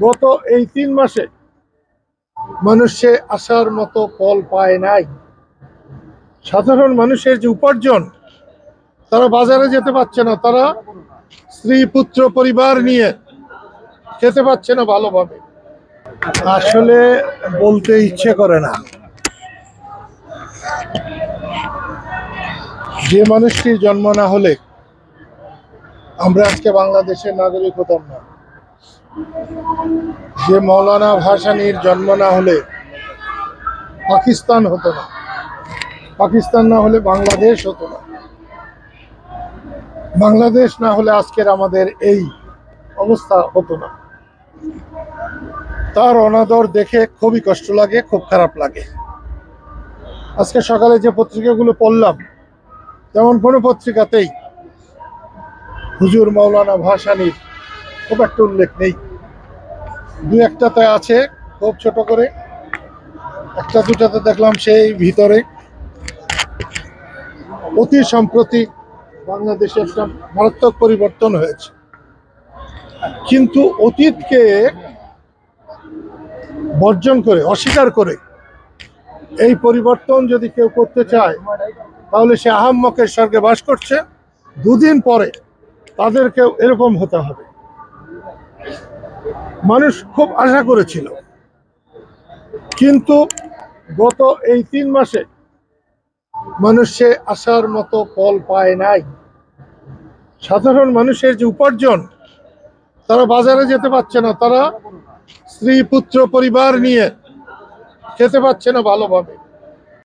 গত এই তিন মাসে মানুষে আসার মতো ফল পায় নাই। সাধারণ মানুষের যে উপার্জন, তারা বাজারে যেতে পারছে না, তারা স্ত্রী, পুত্র, পরিবার নিয়ে খেতে পারছে না ভালোভাবে। আসলে বলতে ইচ্ছে করে না। যে মানুষটির জন্ম না হলে আমরা আজকে বাংলাদেশের নাগরিক হতাম না যে মৌলানা ভাসানির জন্ম না হলে পাকিস্তান হতো না। পাকিস্তান না হলে বাংলাদেশ হতো না। বাংলাদেশ না হলে আজকের আমাদের এই অবস্থা হতো না। তার অনাদর দেখে খুবই কষ্ট লাগে, খুব খারাপ লাগে। আজকে সকালে যে পত্রিকাগুলো পড়লাম, তেমন কোনো পত্রিকাতেই হুজুর মৌলানা ভাসানির খুব একটা উল্লেখ নেই। দু একটাতে আছে, খুব ছোট করে। একটা দুটাতে দেখলাম সেই ভিতরে। অতি সম্প্রতি বাংলাদেশে একটা মারাত্মক পরিবর্তন হয়েছে। কিন্তু অতীতকে বর্জন করে, অস্বীকার করে এই পরিবর্তন যদি কেউ করতে চায়, তাহলে সে আহাম্মকের স্বর্গে বাস করছে। দুদিন পরে তাদেরকেও এরকম হতে হবে। মানুষ খুব আশা করেছিল। কিন্তু গত এই তিন মাসে মানুষে আসার মতো ফল পায় নাই। সাধারণ মানুষের যে উপার্জন, তারা বাজারে যেতে পারছে না। তারা স্ত্রী, পুত্র, পরিবার নিয়ে খেতে পাচ্ছে না ভালোভাবে।